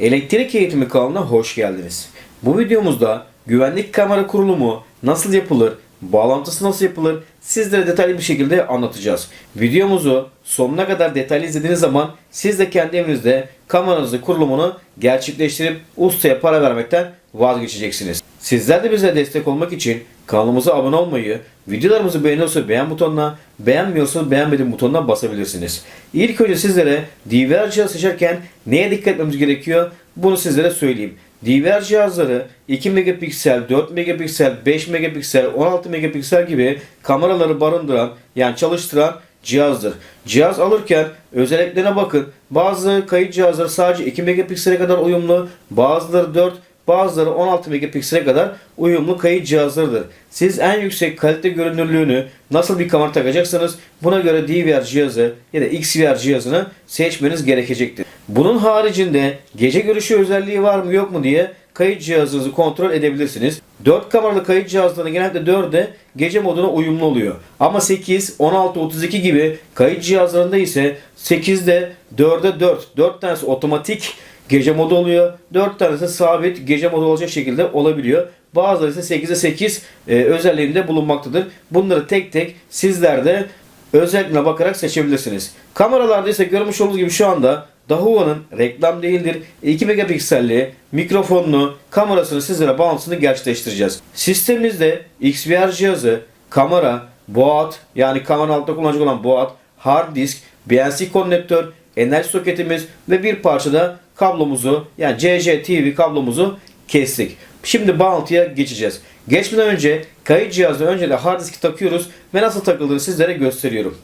Elektrik Eğitimi kanalına hoş geldiniz. Bu videomuzda güvenlik kamera kurulumu nasıl yapılır, bağlantısı nasıl yapılır sizlere detaylı bir şekilde anlatacağız. Videomuzu sonuna kadar detaylı izlediğiniz zaman siz de kendi evinizde kameranızı kurulumunu gerçekleştirip ustaya para vermekten vazgeçeceksiniz. Sizler de bize destek olmak için kanalımıza abone olmayı, videolarımızı beğeniyorsa beğen butonuna, beğenmiyorsanız beğenmedim butonuna basabilirsiniz. İlk önce sizlere DVR cihazı seçerken neye dikkat etmemiz gerekiyor? Bunu sizlere söyleyeyim. DVR cihazları 2 megapiksel, 4 megapiksel, 5 megapiksel, 16 megapiksel gibi kameraları barındıran yani çalıştıran cihazdır. Cihaz alırken özelliklerine bakın. Bazı kayıt cihazları sadece 2 megapiksele kadar uyumlu, bazıları 4, bazıları 16 megapiksele kadar uyumlu kayıt cihazlarıdır. Siz en yüksek kalite görünürlüğünü nasıl bir kamera takacaksanız buna göre DVR cihazı ya da XVR cihazını seçmeniz gerekecektir. Bunun haricinde gece görüşü özelliği var mı yok mu diye kayıt cihazınızı kontrol edebilirsiniz. 4 kameralı kayıt cihazlarının genelde 4'e gece moduna uyumlu oluyor. Ama 8, 16, 32 gibi kayıt cihazlarında ise 8'de 4'e 4. 4 tanesi otomatik gece modu oluyor. 4 tanesi sabit gece modu olacak şekilde olabiliyor. Bazıları ise 8'e 8 e, özelliğinde bulunmaktadır. Bunları tek tek sizler de özelliğine bakarak seçebilirsiniz. Kameralarda ise görmüş olduğunuz gibi şu anda Dahua'nın reklam değildir 2 megapikselli mikrofonlu kamerasını sizlere bağlantısını gerçekleştireceğiz. Sistemimizde XVR cihazı, kamera, boğat yani kamera altında kullanacak olan boğat, hard disk, BNC konnektör, enerji soketimiz ve bir parça da kablomuzu yani CC TV kablomuzu kestik. Şimdi bağlantıya geçeceğiz. Geçmeden önce kayıt cihazına önce de hard diski takıyoruz ve nasıl takıldığını sizlere gösteriyorum.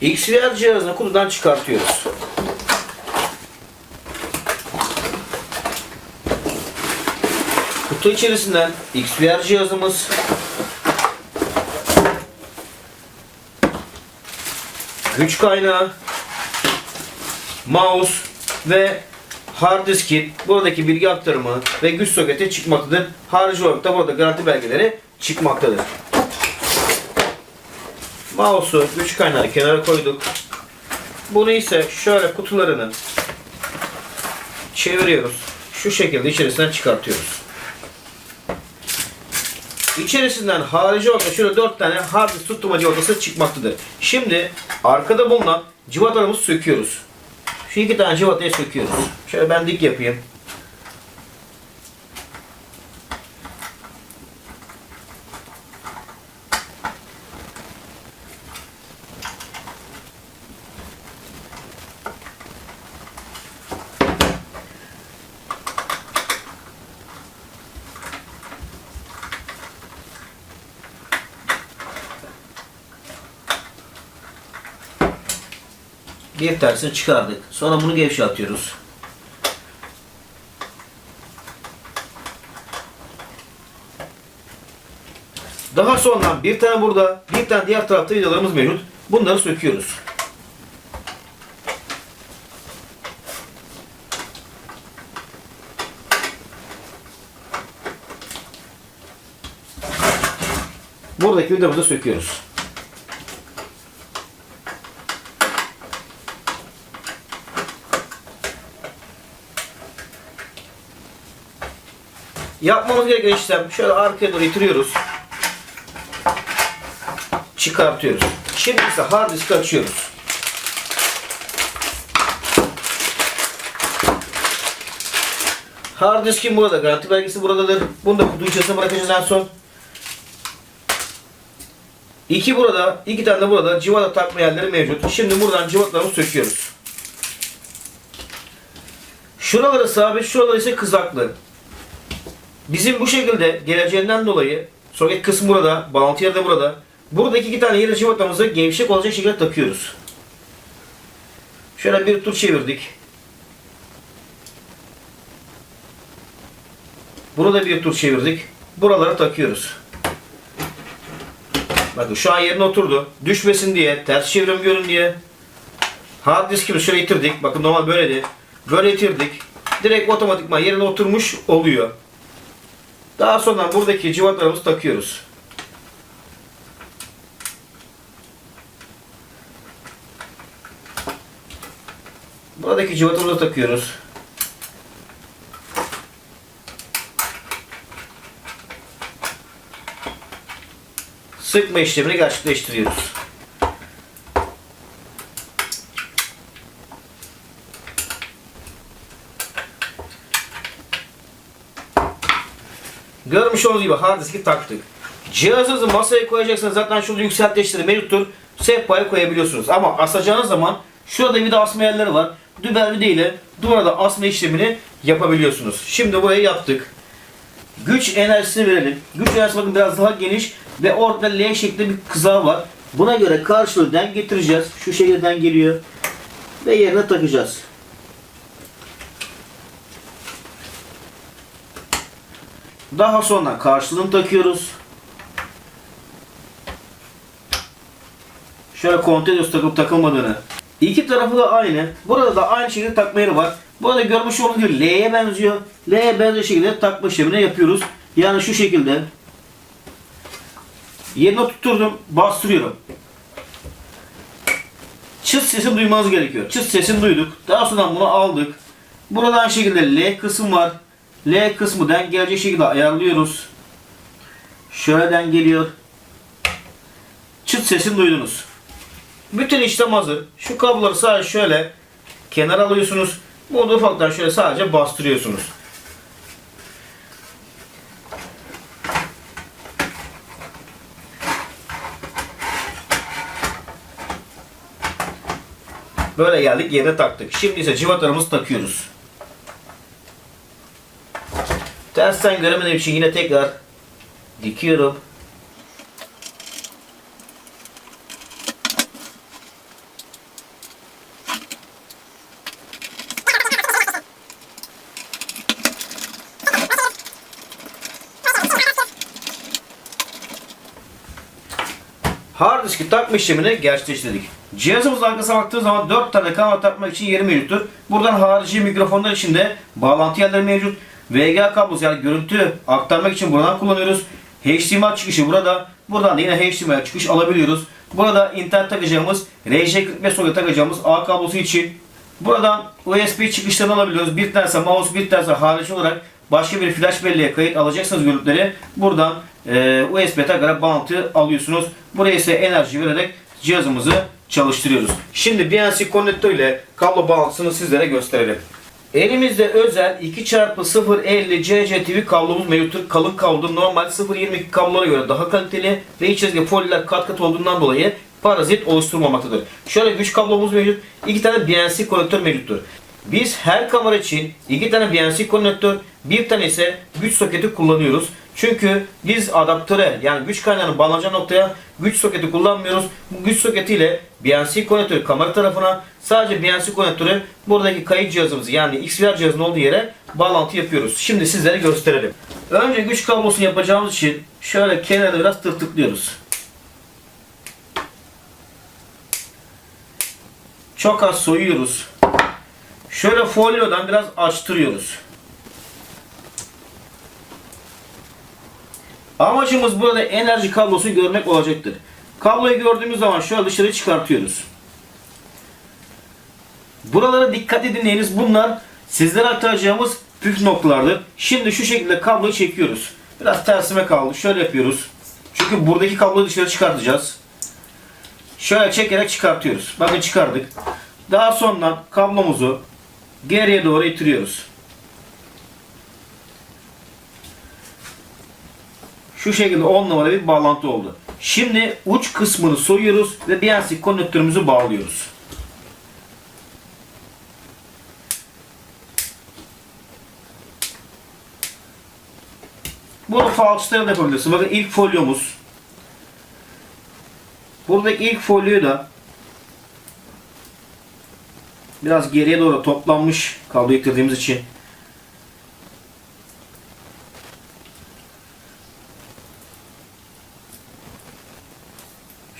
XVR cihazını kutudan çıkartıyoruz. Kutu içerisinden XVR cihazımız güç kaynağı mouse ve hard diskin buradaki bilgi aktarımı ve güç soketi çıkmaktadır. Harici olarak da burada garanti belgeleri çıkmaktadır. Mouse'u güç kaynağı kenara koyduk. Bunu ise şöyle kutularını çeviriyoruz. Şu şekilde içerisinden çıkartıyoruz. İçerisinden harici olarak şöyle 4 tane hard disk tutturma civatası çıkmaktadır. Şimdi arkada bulunan civatalarımızı söküyoruz. Şu iki tane civatayı söküyoruz. Şöyle ben dik yapayım. Bir tersini çıkardık. Sonra bunu gevşetiyoruz. Daha sonra bir tane burada, bir tane diğer tarafta vidalarımız mevcut. Bunları söküyoruz. Buradaki vidamızı söküyoruz. Yapmamız gereken işlem şöyle arkaya doğru itiriyoruz. Çıkartıyoruz. Şimdi ise hard disk açıyoruz. Hard diskin burada, garanti belgesi buradadır. Bunu da kutu içerisine bırakacağız en son. İki burada, iki tane de burada civata takma yerleri mevcut. Şimdi buradan civatlarımızı söküyoruz. Şuraları sabit, şuraları ise kızaklı. Bizim bu şekilde geleceğinden dolayı soket kısmı burada, bağlantı yeri de burada. Buradaki iki tane yeri civatamızı gevşek olacak şekilde takıyoruz. Şöyle bir tur çevirdik. Burada bir tur çevirdik. Buraları takıyoruz. Bakın şu an yerine oturdu. Düşmesin diye, ters çevrim görün diye. Hard diskimizi şöyle itirdik. Bakın normal böyleydi. Böyle itirdik. Direkt otomatikman yerine oturmuş oluyor. Daha sonra buradaki cıvatalarımızı takıyoruz. Buradaki cıvatamızı takıyoruz. Sıkma işlemini gerçekleştiriyoruz. Görmüş olduğunuz gibi hard diski taktık. Cihazınızı masaya koyacaksınız zaten şurada yükselticileri mevcuttur. Sehpaya koyabiliyorsunuz. Ama asacağınız zaman şurada bir de asma yerleri var. Dübel ile duvara asma işlemini yapabiliyorsunuz. Şimdi burayı yaptık. Güç enerjisini verelim. Güç enerjisi bakın biraz daha geniş ve orada L şeklinde bir kızağı var. Buna göre karşılığı denk getireceğiz. Şu şekilden geliyor. Ve yerine takacağız. Daha sonra karşılığını takıyoruz. Şöyle kontrol ediyoruz takıp takılmadığını. İki tarafı da aynı. Burada da aynı şekilde takma yeri var. Burada görmüş olduğunuz gibi L'ye benziyor. L'ye benzer şekilde takma işlemini yapıyoruz. Yani şu şekilde. Yerine tutturdum, bastırıyorum. Çıt sesini duymanız gerekiyor. Çıt sesini duyduk. Daha sonra bunu aldık. Burada aynı şekilde L kısım var. L kısmı den gelecek şekilde ayarlıyoruz. Şöyleden geliyor. Çıt sesini duydunuz. Bütün işlem hazır. Şu kabloları sadece şöyle kenara alıyorsunuz. Bunu da ufaktan şöyle sadece bastırıyorsunuz. Böyle geldik yerine taktık. Şimdi ise cıvatalarımızı takıyoruz. Tersten göremediğim için yine tekrar dikiyorum. Hard diski takma işlemini gerçekleştirdik. Cihazımızın arkasına baktığı zaman 4 tane kamera takmak için yeri mevcuttur. Buradan harici mikrofonlar için de bağlantı yerleri mevcut. VGA kablosu yani görüntü aktarmak için buradan kullanıyoruz. HDMI çıkışı burada. Buradan da yine HDMI çıkış alabiliyoruz. Burada internet takacağımız RJ45 soket takacağımız A kablosu için. Buradan USB çıkışlarını alabiliyoruz. Bir tanesi mouse, bir tanesi harici olarak başka bir flash belleğe kayıt alacaksanız görüntüleri buradan e, USB takarak bağlantı alıyorsunuz. Buraya ise enerji vererek cihazımızı çalıştırıyoruz. Şimdi BNC konnektör ile kablo bağlantısını sizlere gösterelim. Elimizde özel 2x050 CCTV kablomuz mevcut. Kalın kablo normal 0.22 kablolara göre daha kaliteli ve içerisinde foliler kat kat olduğundan dolayı parazit oluşturmamaktadır. Şöyle güç kablomuz mevcut. iki tane BNC konnektör mevcuttur. Biz her kamera için iki tane BNC konnektör, bir tane ise güç soketi kullanıyoruz. Çünkü biz adaptöre yani güç kaynağının bağlanacağı noktaya güç soketi kullanmıyoruz. Bu güç soketiyle BNC konnektörü kamera tarafına sadece BNC konnektörü buradaki kayıt cihazımız yani XLR cihazının olduğu yere bağlantı yapıyoruz. Şimdi sizlere gösterelim. Önce güç kablosunu yapacağımız için şöyle kenarda biraz tırtıklıyoruz. Çok az soyuyoruz. Şöyle folyodan biraz açtırıyoruz. Amacımız burada enerji kablosu görmek olacaktır. Kabloyu gördüğümüz zaman şöyle dışarı çıkartıyoruz. Buralara dikkat edinleyiniz. Bunlar sizlere aktaracağımız püf noktalardır. Şimdi şu şekilde kabloyu çekiyoruz. Biraz tersime kaldı. Şöyle yapıyoruz. Çünkü buradaki kabloyu dışarı çıkartacağız. Şöyle çekerek çıkartıyoruz. Bakın çıkardık. Daha sonra kablomuzu geriye doğru itiriyoruz. Şu şekilde 10 numara bir bağlantı oldu. Şimdi uç kısmını soyuyoruz ve BNC konnektörümüzü bağlıyoruz. Bunu falçılara da yapabilirsin. Bakın ilk folyomuz. Buradaki ilk folyoyu da biraz geriye doğru toplanmış kablo kırdığımız için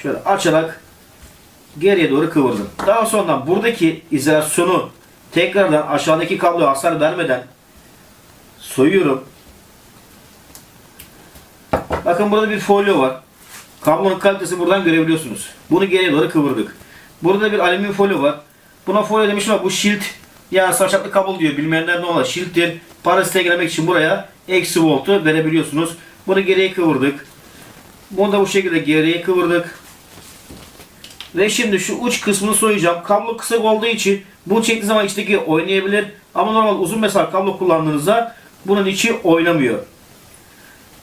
şöyle açarak geriye doğru kıvırdım. Daha sonra buradaki izolasyonu tekrardan aşağıdaki kabloya hasar vermeden soyuyorum. Bakın burada bir folyo var. Kablonun kalitesi buradan görebiliyorsunuz. Bunu geriye doğru kıvırdık. Burada bir alüminyum folyo var. Buna folyo demişim ama bu shield yani saçaklı kablo diyor. Bilmeyenler ne olur? Shield'tir. Parazite girmek için buraya eksi voltu verebiliyorsunuz. Bunu geriye kıvırdık. Bunu da bu şekilde geriye kıvırdık. Ve şimdi şu uç kısmını soyacağım. Kablo kısa olduğu için bunu çektiği zaman içteki oynayabilir. Ama normal uzun mesafe kablo kullandığınızda bunun içi oynamıyor.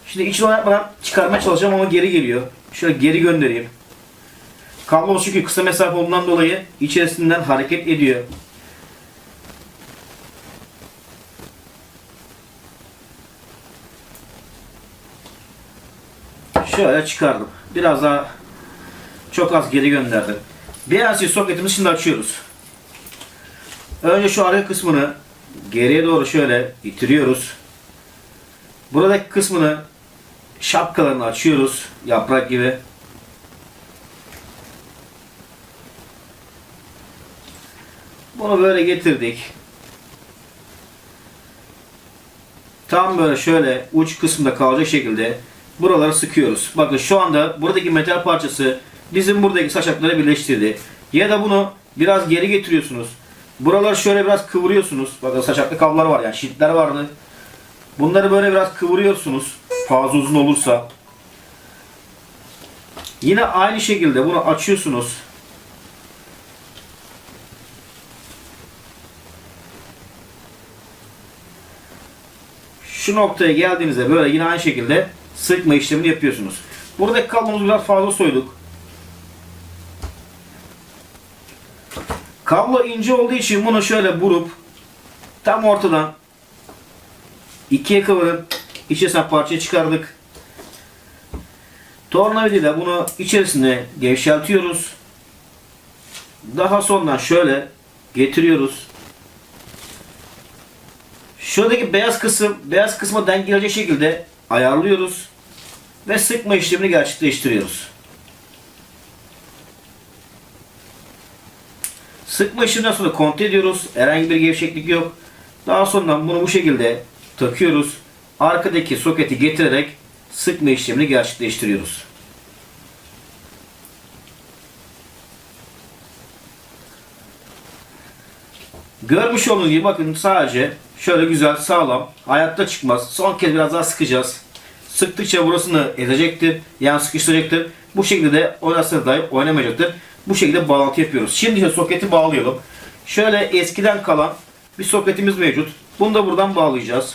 Şimdi içini oynatmadan çıkarmaya çalışacağım ama geri geliyor. Şöyle geri göndereyim. Kablo çünkü kısa mesafe olduğundan dolayı içerisinden hareket ediyor. Şöyle çıkardım. Biraz daha çok az geri gönderdim. BNC soketimizi şimdi açıyoruz. Önce şu arka kısmını geriye doğru şöyle itiriyoruz. Buradaki kısmını şapkalarını açıyoruz. Yaprak gibi. Bunu böyle getirdik. Tam böyle şöyle uç kısmında kalacak şekilde buraları sıkıyoruz. Bakın şu anda buradaki metal parçası bizim buradaki saçakları birleştirdi. Ya da bunu biraz geri getiriyorsunuz. Buraları şöyle biraz kıvırıyorsunuz. Bakın saçaklı kablolar var yani şitler vardı. Bunları böyle biraz kıvırıyorsunuz. Fazla uzun olursa. Yine aynı şekilde bunu açıyorsunuz. Şu noktaya geldiğinizde böyle yine aynı şekilde sıkma işlemini yapıyorsunuz. Buradaki kablomuzu biraz fazla soyduk. Kablo ince olduğu için bunu şöyle vurup tam ortadan ikiye kıvırıp içerisinden parçayı çıkardık. Tornavidayla bunu içerisine gevşeltiyoruz. Daha sonra şöyle getiriyoruz. Şuradaki beyaz kısım, beyaz kısma denk gelecek şekilde ayarlıyoruz ve sıkma işlemini gerçekleştiriyoruz. Sıkma işleminden sonra kontrol ediyoruz. Herhangi bir gevşeklik yok. Daha sonra bunu bu şekilde takıyoruz. Arkadaki soketi getirerek sıkma işlemini gerçekleştiriyoruz. Görmüş olduğunuz gibi bakın sadece şöyle güzel sağlam hayatta çıkmaz. Son kez biraz daha sıkacağız. Sıktıkça burasını ezecektir. Yani sıkıştıracaktır. Bu şekilde de oynarsanız dahi oynamayacaktır. Bu şekilde bağlantı yapıyoruz. Şimdi ise soketi bağlayalım. Şöyle eskiden kalan bir soketimiz mevcut. Bunu da buradan bağlayacağız.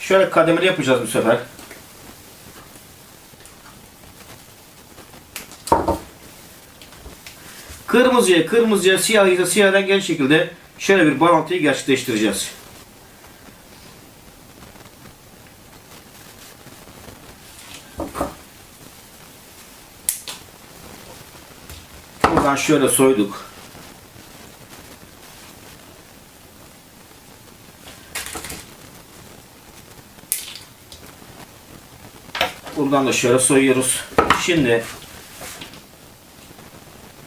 Şöyle kademeli yapacağız bu sefer. Kırmızıya kırmızıya siyah ise siyahdan gel şekilde şöyle bir bağlantıyı gerçekleştireceğiz. Buradan şöyle soyduk. Buradan da şöyle soyuyoruz. Şimdi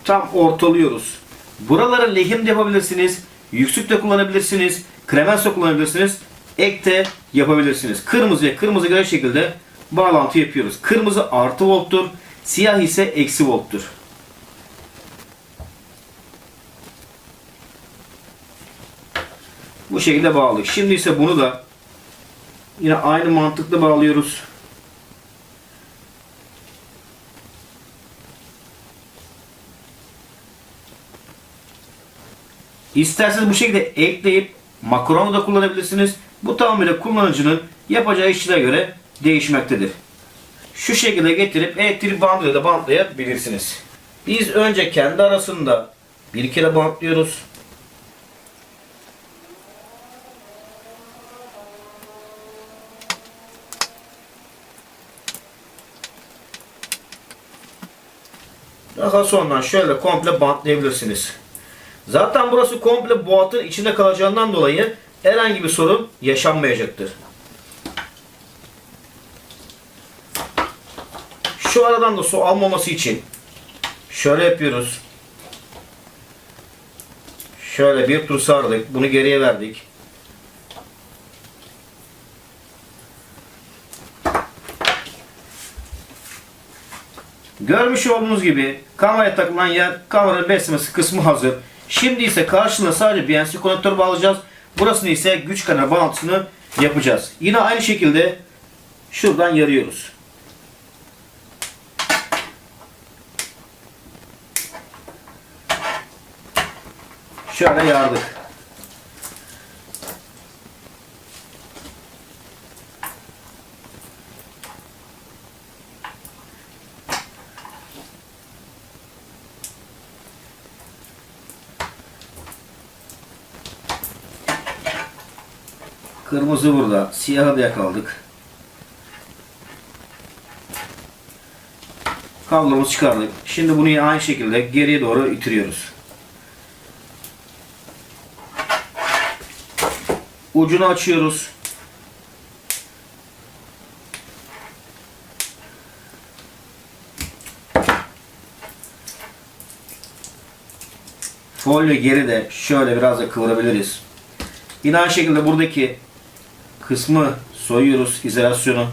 tam ortalıyoruz. Buraları lehim de yapabilirsiniz. Yüksük de kullanabilirsiniz. Kremens de kullanabilirsiniz. Ek de yapabilirsiniz. Kırmızıya kırmızı göre şekilde bağlantı yapıyoruz. Kırmızı artı volttur. Siyah ise eksi volttur. Bu şekilde bağlı. Şimdi ise bunu da yine aynı mantıkla bağlıyoruz. İsterseniz bu şekilde ekleyip makaronu da kullanabilirsiniz. Bu tamamıyla kullanıcının yapacağı işlere göre değişmektedir. Şu şekilde getirip elektrik bandıyla da bantlayabilirsiniz. Biz önce kendi arasında bir kere bantlıyoruz. Daha sonra şöyle komple bantlayabilirsiniz. Zaten burası komple boğatın içinde kalacağından dolayı herhangi bir sorun yaşanmayacaktır. Şu aradan da su almaması için şöyle yapıyoruz. Şöyle bir tur sardık. Bunu geriye verdik. Görmüş olduğunuz gibi kameraya takılan yer kameranın beslemesi kısmı hazır. Şimdi ise karşılığına sadece BNC konektör bağlayacağız. Burasını ise güç kanalı bağlantısını yapacağız. Yine aynı şekilde şuradan yarıyoruz. Şöyle yardık. Kırmızı burada. Siyahı da yakaladık. Kablomuzu çıkardık. Şimdi bunu aynı şekilde geriye doğru itiriyoruz. Ucunu açıyoruz. Folyo geride şöyle biraz da kıvırabiliriz. Yine aynı şekilde buradaki kısmı soyuyoruz izolasyonu.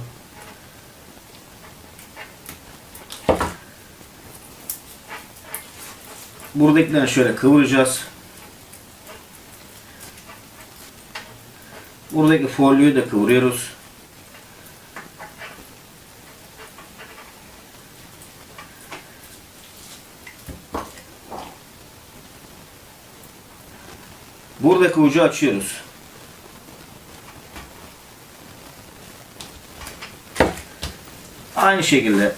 Buradakileri şöyle kıvıracağız. Buradaki folyoyu da kıvırıyoruz. Buradaki ucu açıyoruz. Aynı şekilde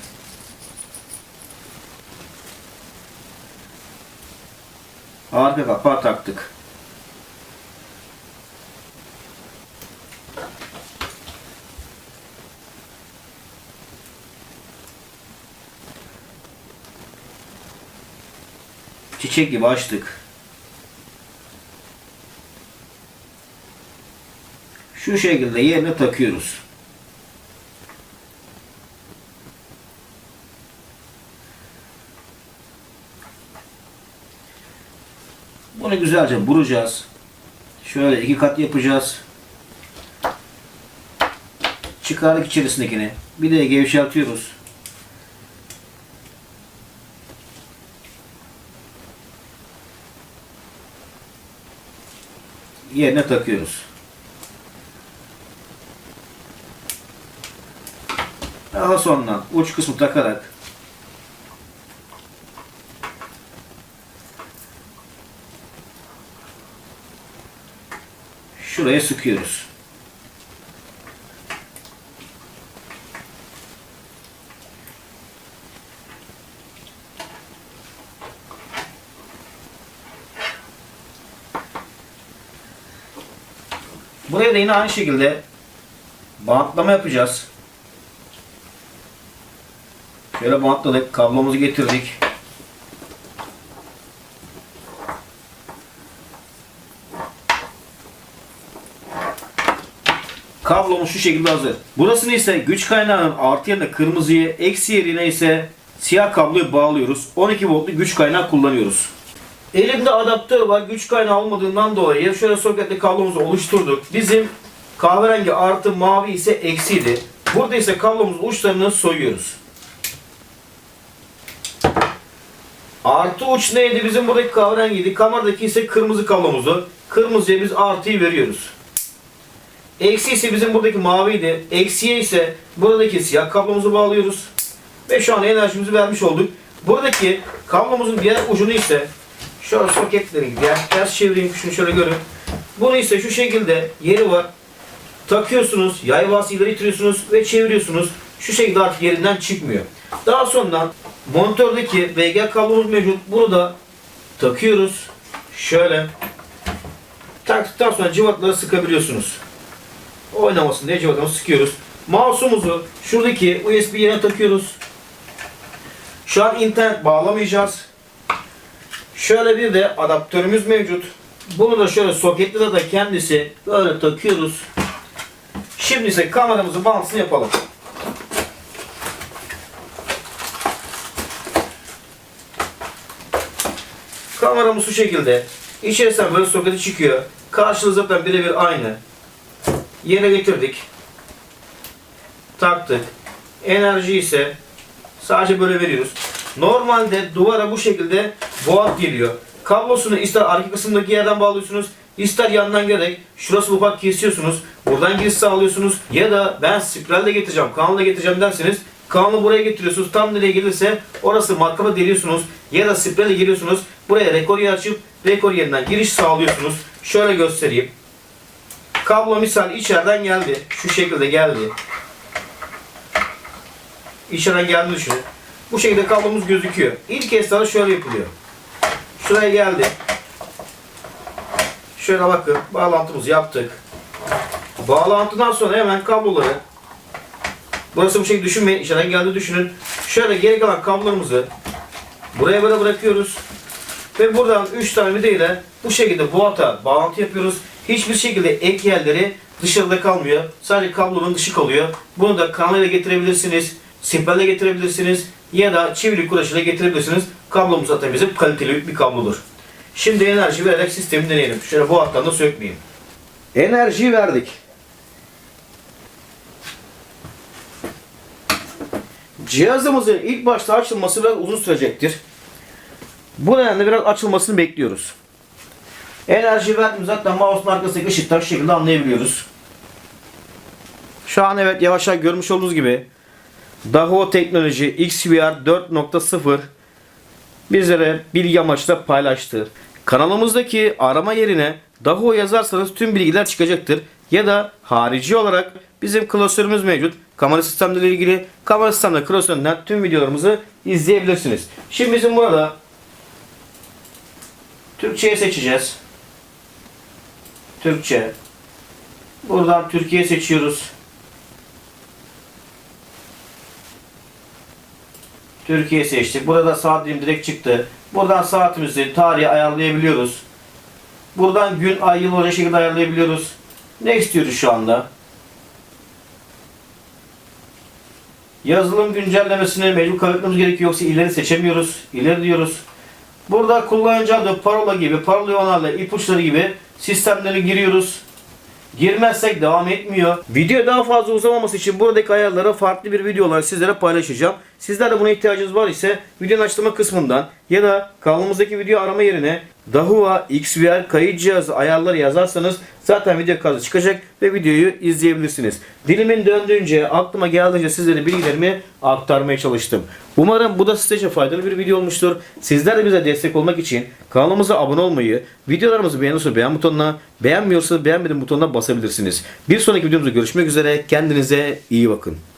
arka kapağı taktık. Çiçek gibi açtık. Şu şekilde yerine takıyoruz. Bunu güzelce vuracağız. Şöyle iki kat yapacağız. Çıkardık içerisindekini. Bir de gevşeltiyoruz. Yerine takıyoruz. Daha sonra uç kısmı takarak şuraya sıkıyoruz. Buraya da yine aynı şekilde bantlama yapacağız. Şöyle bantladık, kablomuzu getirdik. Kablomuz şu şekilde hazır. Burasını ise güç kaynağının artı yerine kırmızıyı, eksi yerine ise siyah kabloyu bağlıyoruz. 12 voltlu güç kaynağı kullanıyoruz. Elimde adaptör var. Güç kaynağı olmadığından dolayı şöyle soketli kablomuzu oluşturduk. Bizim kahverengi artı mavi ise eksiydi. Burada ise kablomuzun uçlarını soyuyoruz. Artı uç neydi? Bizim buradaki kahverengiydi. Kameradaki ise kırmızı kablomuzu. Kırmızıya biz artıyı veriyoruz. Eksi ise bizim buradaki maviydi. Eksiye ise buradaki siyah kablomuzu bağlıyoruz. Ve şu an enerjimizi vermiş olduk. Buradaki kablomuzun diğer ucunu ise şöyle soketleri diğer ters çevireyim şunu şöyle görün. Bunu ise şu şekilde yeri var. Takıyorsunuz, yay vasıtayla itiriyorsunuz ve çeviriyorsunuz. Şu şekilde artık yerinden çıkmıyor. Daha sonra montördeki VGA kablomuz mevcut. Bunu da takıyoruz. Şöyle taktıktan sonra cıvatları sıkabiliyorsunuz oynamasın diye cıvatamızı sıkıyoruz. Mouse'umuzu şuradaki USB yerine takıyoruz. Şu an internet bağlamayacağız. Şöyle bir de adaptörümüz mevcut. Bunu da şöyle soketli de kendisi böyle takıyoruz. Şimdi ise kameramızın bağlantısını yapalım. Kameramız şu şekilde. İçerisinden böyle soketi çıkıyor. Karşılığı zaten birebir aynı yere getirdik. Taktık. Enerji ise sadece böyle veriyoruz. Normalde duvara bu şekilde boğaz geliyor. Kablosunu ister arka kısımdaki yerden bağlıyorsunuz, ister yandan gelerek şurası ufak kesiyorsunuz. Buradan giriş sağlıyorsunuz. Ya da ben spiralle getireceğim, kanalla getireceğim derseniz kanalı buraya getiriyorsunuz. Tam nereye gelirse orası matkaba deliyorsunuz. Ya da spiralle geliyorsunuz. Buraya rekor açıp rekor yerinden giriş sağlıyorsunuz. Şöyle göstereyim. Kablo misal içeriden geldi. Şu şekilde geldi. İçeriden geldi düşünün. Bu şekilde kablomuz gözüküyor. İlk esnada şöyle yapılıyor. Şuraya geldi. Şöyle bakın bağlantımızı yaptık. Bağlantıdan sonra hemen kabloları Burası bu şekilde düşünmeyin. İçeriden geldi düşünün. Şöyle geri kalan kablolarımızı buraya böyle bırakıyoruz. Ve buradan 3 tane vidayla bu şekilde bu hata bağlantı yapıyoruz. Hiçbir şekilde ek yerleri dışarıda kalmıyor. Sadece kablonun dışı kalıyor. Bunu da kanalıyla getirebilirsiniz. Simperle getirebilirsiniz. Ya da çivili kuraşıyla getirebilirsiniz. Kablomuz zaten bizim kaliteli bir kablodur. Şimdi enerji vererek sistemi deneyelim. Şöyle bu hattan da sökmeyeyim. Enerji verdik. Cihazımızın ilk başta açılması biraz uzun sürecektir. Bu nedenle biraz açılmasını bekliyoruz. Enerji verdiğimiz zaten mouse'un arkasındaki ışıktan şu şekilde anlayabiliyoruz. Şu an evet yavaş yavaş görmüş olduğunuz gibi Dahua Teknoloji XVR 4.0 bizlere bilgi amaçlı paylaştı. Kanalımızdaki arama yerine Dahua yazarsanız tüm bilgiler çıkacaktır. Ya da harici olarak bizim klasörümüz mevcut. Kamera sistemleriyle ilgili kamera sistemleri klasöründen tüm videolarımızı izleyebilirsiniz. Şimdi bizim burada Türkçe'ye seçeceğiz. Türkçe. Buradan Türkiye seçiyoruz. Türkiye seçtik. Burada saat dilim direkt çıktı. Buradan saatimizi, tarihi ayarlayabiliyoruz. Buradan gün, ay, yıl olacak şekilde ayarlayabiliyoruz. Ne istiyoruz şu anda? Yazılım güncellemesini mecbur kaydetmemiz gerekiyor yoksa ileri seçemiyoruz. İleri diyoruz. Burada kullanıcı adı, parola gibi, parola onarla ipuçları gibi sistemleri giriyoruz. Girmezsek devam etmiyor. Video daha fazla uzamaması için buradaki ayarları farklı bir video sizlere paylaşacağım. Sizler de buna ihtiyacınız var ise videonun açıklama kısmından ya da kanalımızdaki video arama yerine Dahua XVR kayıt cihazı ayarları yazarsanız zaten video kaydı çıkacak ve videoyu izleyebilirsiniz. Dilimin döndüğünce aklıma geldiğince sizlere bilgilerimi aktarmaya çalıştım. Umarım bu da size için faydalı bir video olmuştur. Sizler de bize destek olmak için kanalımıza abone olmayı, videolarımızı beğeniyorsanız beğen butonuna, beğenmiyorsanız beğenmedim butonuna basabilirsiniz. Bir sonraki videomuzda görüşmek üzere. Kendinize iyi bakın.